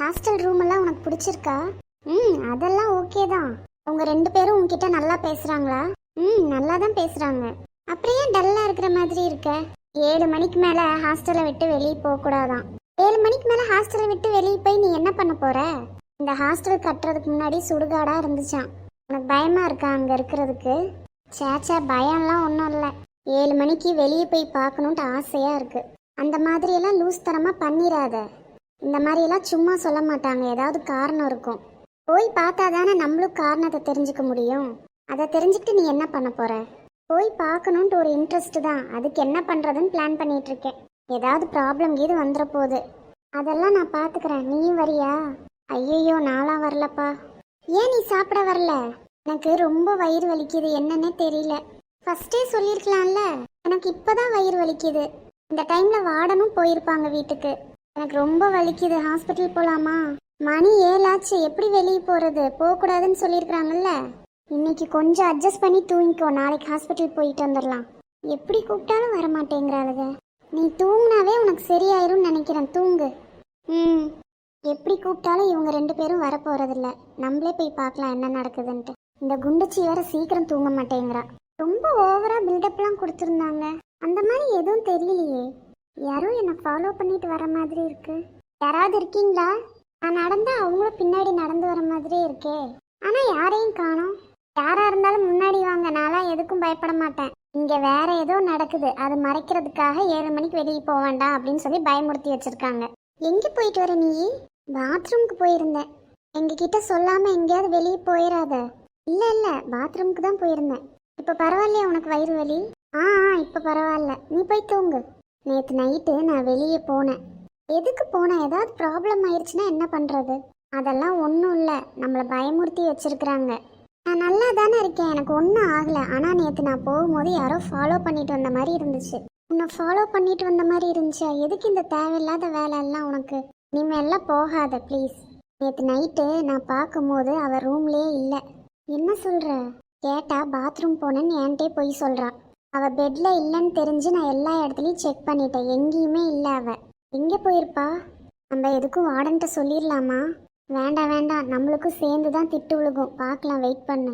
Hostel room எல்லாம் உனக்கு பிடிச்சிருக்கா? ம் அதெல்லாம் ஓகே தான். அவங்க ரெண்டு பேரும் உன்கிட்ட நல்லா பேசுறாங்களா? ம் நல்லா தான் பேசுறாங்க. அப்புறம் ஏன் டல்லா இருக்கிற மாதிரி இருக்க? ஏழு மணிக்கு மேல ஹாஸ்டலை விட்டு வெளியே போக கூடாதான். ஏழு மணிக்கு மேல ஹாஸ்டலை விட்டு வெளியே போய் நீ என்ன பண்ண போற? இந்த ஹாஸ்டல் கட்டுறதுக்கு முன்னாடி சுடுகாடா இருந்துச்சான் உனக்கு பயமா இருக்கா அங்க இருக்கிறதுக்கு? சேச்சா பயம்லாம் ஒன்றும் இல்லை. ஏழு மணிக்கு வெளியே போய் பார்க்கணுன்ட்டு ஆசையா இருக்கு. அந்த மாதிரியெல்லாம் லூஸ் தரமா பண்ணிடாதே இந்த மாதிரியெல்லாம் சும்மா சொல்ல மாட்டாங்க. ஏதாவது காரணம் இருக்கும். போய் பார்த்தா தானே நம்மளும் காரணத்தை தெரிஞ்சுக்க முடியும். அதை தெரிஞ்சுக்கிட்டு நீ என்ன பண்ண போற? போய் பார்க்கணுன்ட்டு ஒரு இன்ட்ரெஸ்ட் தான். அதுக்கு என்ன பண்றதுன்னு பிளான் பண்ணிட்டு இருக்கேன். ஏதாவது ப்ராப்ளம் கீது வந்துட போகுது அதெல்லாம் நான் பார்த்துக்கிறேன். நீயும் வரியா? ஐயையோ நாளாக வரலப்பா. ஏன் நீ சாப்பிட வரல? எனக்கு ரொம்ப வயிறு வலிக்குது. என்னன்னே தெரியல. ஃபர்ஸ்டே சொல்லியிருக்கலாம்ல. எனக்கு இப்போதான் வயிறு வலிக்குது. இந்த டைம்ல வாடனும் போயிருப்பாங்க வீட்டுக்கு. எனக்கு ரொம்ப வலிக்குது. ஹாஸ்பிட்டல் போலாமா? மணி ஏழாச்சு. எப்படி வெளியே போறது? போகக்கூடாதுன்னு சொல்லியிருக்கிறாங்கல்ல. இன்னைக்கு கொஞ்சம் அட்ஜஸ்ட் பண்ணி தூங்கிக்கோ. நாளைக்கு ஹாஸ்பிட்டல் போயிட்டு வந்துடலாம். எப்படி கூப்பிட்டாலும் வரமாட்டேங்கிறாளுங்க நீ தூங்கினாவே உனக்கு சரியாயிரும்னு நினைக்கிறேன். தூங்கு. ம். எப்படி கூப்பிட்டாலும் இவங்க ரெண்டு பேரும் வரப்போகிறதில்ல நம்மளே போய் பார்க்கலாம் என்ன நடக்குதுன்ட்டு. இந்த குண்டுச்சி வேற சீக்கிரம் தூங்க மாட்டேங்கிறா. ரொம்ப ஓவரா பில்டப்லாம் கொடுத்துருந்தாங்க. அந்த மாதிரி எதுவும் தெரியலையே. யாரோ என்னை ஃபாலோ பண்ணிட்டு வர மாதிரி இருக்கு. யாராவது இருக்கீங்களா? நான் நடந்தா அவங்களும் பின்னாடி நடந்து வர மாதிரியே இருக்கே. ஆனா யாரையும் காணோம். யாரா இருந்தாலும் முன்னாடி வாங்க. நான்லாம் எதுக்கும் பயப்பட மாட்டேன். இங்க வேற ஏதோ நடக்குது. அது மறைக்கிறதுக்காக ஏழு மணிக்கு வெளியே போக வேண்டாம் அப்படின்னு சொல்லி பயமுறுத்தி வச்சிருக்காங்க. எங்க போயிட்டு வர நீ? பாத்ரூம்க்கு போயிருந்தேன். எங்ககிட்ட சொல்லாம எங்கேயாவது வெளியே போயிடாத இல்ல இல்ல. பாத்ரூம்க்கு தான் போயிருந்தேன். இப்ப பரவாயில்லையா உனக்கு வயிறு வலி? ஆ ஆ. இப்ப பரவாயில்ல. நீ போய் தூங்கு. நேற்று நைட்டு நான் வெளியே போனேன். எதுக்கு போனேன்? ஏதாவது ப்ராப்ளம் ஆயிடுச்சுன்னா என்ன பண்ணுறது அதெல்லாம் ஒன்றும் இல்லை. நம்மளை பயமுறுத்தி வச்சிருக்கிறாங்க. நான் நல்லா தானே இருக்கேன். எனக்கு ஒன்றும் ஆகலை. ஆனால் நேற்று நான் போகும்போது யாரோ ஃபாலோ பண்ணிட்டு வந்த மாதிரி இருந்துச்சு. உன்னை ஃபாலோ பண்ணிட்டு வந்த மாதிரி இருந்துச்சா? எதுக்கு இந்த தேவையில்லாத வேலை எல்லாம் உனக்கு? இனிமேல்லாம் போகாத ப்ளீஸ் நேற்று நைட்டு நான் பார்க்கும்போது அவள் ரூம்லேயே இல்லை. என்ன சொல்கிற கேட்டால் பாத்ரூம் போனேன்னு என்கிட்டே போய் சொல்கிறான் அவள் பெட்டில் இல்லைன்னு தெரிஞ்சு நான் எல்லா இடத்துலையும் செக் பண்ணிட்டேன். எங்கேயுமே இல்லை அவள் எங்கே போயிருப்பா? நம்ம எதுக்கும் வார்டன்ட்ட சொல்லிடலாமா? வேண்டாம் வேண்டாம். நம்மளுக்கும் சேர்ந்து தான் திட்டு விழுகும். பார்க்கலாம் வெயிட் பண்ணு.